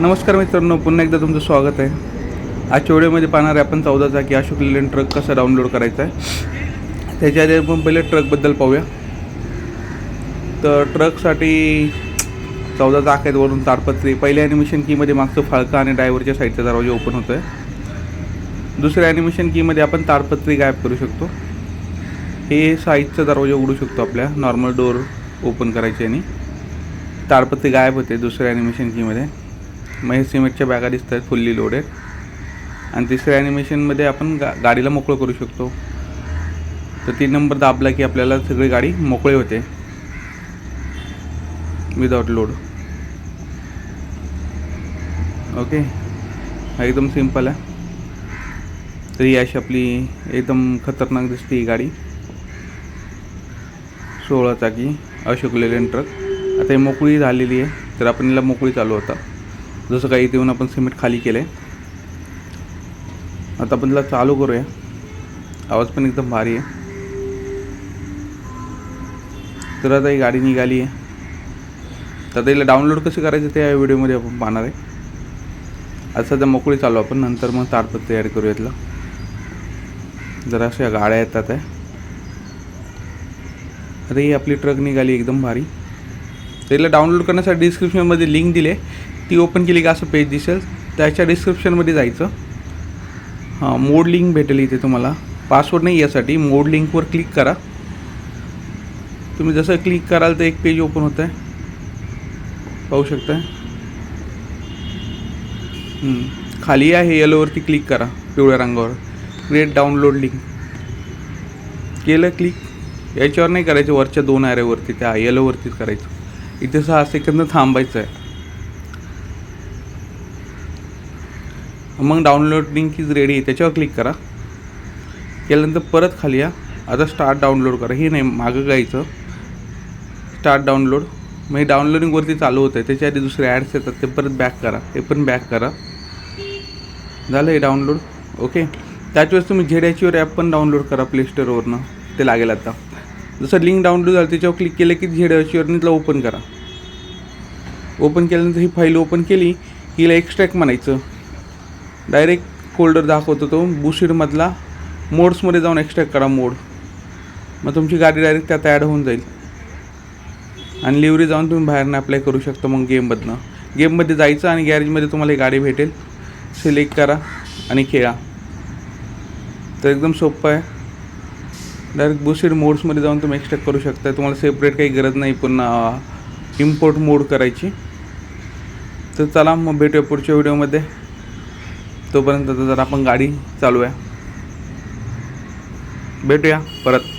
नमस्कार मित्रांनो पुन्हा एकदा तुमचं स्वागत आहे. आजच्या व्हिडिओमध्ये पाहणार आहे आपण चौदा चाकी अशोक लेलँड ट्रक कसा डाउनलोड करायचा आहे. त्याच्या आधी आपण पहिले ट्रकबद्दल पाहूया. तर ट्रकसाठी चौदा चाक आहेत वरून ताडपत्री. पहिल्या ॲनिमेशन कीमध्ये मागचं फाळका आणि ड्रायव्हरच्या साईडचा दरवाजा ओपन होतो आहे दुसऱ्या ॲनिमेशन कीमध्ये आपण ताडपत्री गायब करू शकतो. हे साईडचा दरवाजा उघडू शकतो आपल्या. नॉर्मल डोअर ओपन करायचे आणि ताडपत्री गायब होते दुसऱ्या ॲनिमेशन कीमध्ये मग हे सिमेंटच्या बॅगा दिसत आहेत फुल्ली लोडेड आणि तिसऱ्या ॲनिमेशनमध्ये आपण गा गाडीला मोकळं करू शकतो. तर तीन नंबर दाबला की आपल्याला सगळी गाडी मोकळी होते. विदाउट लोड ओके हा एकदम सिंपल आहे. तर ही अशी आपली एकदम खतरनाक दिसते ही गाडी. सोळा चाकी अशोक लेलेन ट्रक आता ही मोकळी झालेली आहे. तर आपण हिला मोकळी चालू होता. जसं काही इथे येऊन आपण सिमेंट खाली केलं आहे आता आपण तिला चालू करूया. आवाज पण एकदम भारी आहे. तर आता ही गाडी निघाली आहे. तर आता हिला डाउनलोड कसं करायचं ते या व्हिडिओमध्ये आपण पाहणार आहे. आज सध्या मोकळी चालू आपण नंतर मग तारपत ॲड करूया यातला जरा अशा गाड्या येतात आहे. अरे ही आपली ट्रक निघाली एकदम भारी. तर हिला डाउनलोड करण्यासाठी डिस्क्रिप्शनमध्ये लिंक दिली आहे. ती ओपन केली का असं पेज दिसेल. त्याच्या डिस्क्रिप्शनमध्ये जायचं. हां मोड लिंक भेटेल इथे तुम्हाला. पासवर्ड नाही यासाठी मोड लिंकवर क्लिक करा. तुम्ही जसं क्लिक कराल तर एक पेज ओपन होतं आहे पाहू शकता खाली आहे येलोवरती क्लिक करा पिवळ्या रंगावर. क्रिएट डाउनलोड लिंक केलं क्लिक याच्यावर नाही करायचं वरच्या दोन ॲरेवरती त्या येलोवरतीच करायचं. इथे सहा सेकंद थांबायचं आहे मग डाउनलोड लिंक इज रेडी त्याच्यावर क्लिक करा. केल्यानंतर परत खाली या. आता स्टार्ट डाउनलोड करा. हे नाही मागं गायचं स्टार्ट डाउनलोड म्हणजे डाउनलोडिंगवरती चालू होतं आहे त्याच्या आधी दुसरे ॲड्स येतात. ते परत बॅक करा. हे पण बॅक करा. झालं हे डाउनलोड ओके त्याचवेळेस तुम्ही झेड्याचीवर ॲप पण डाउनलोड करा प्ले स्टोअरवरनं ते लागेल आता. जसं लिंक डाउनलोड झालं त्याच्यावर क्लिक केलं की झेड्याचीवरनं तिला ओपन करा. ओपन केल्यानंतर ही फाईल ओपन केली. हिला एक्स्ट्रॅक्ट म्हणायचं. डायरेक्ट फोल्डर दाखवतो तो बुशीडमधला मोड्समध्ये जाऊन एक्स्ट्रॅक्ट करा मोड मग तुमची गाडी डायरेक्ट त्यात ॲड होऊन जाईल. आणि लिव्हरी जाऊन तुम्ही बाहेरनं अप्लाय करू शकता मग गेममधनं गेममध्ये जायचं आणि गॅरेजमध्ये तुम्हाला ही गाडी भेटेल. सिलेक्ट करा आणि खेळा. तर एकदम सोपं आहे. डायरेक्ट बुशीड मोड्समध्ये जाऊन तुम्ही एक्स्ट्रॅक्ट करू शकता. तुम्हाला सेपरेट काही गरज नाही पुन्हा इम्पोर्ट मोड करायची. तर चला मग भेटूया पुढच्या व्हिडिओमध्ये तोपर्यंत जर आपण गाडी चालूया. भेटूया परत.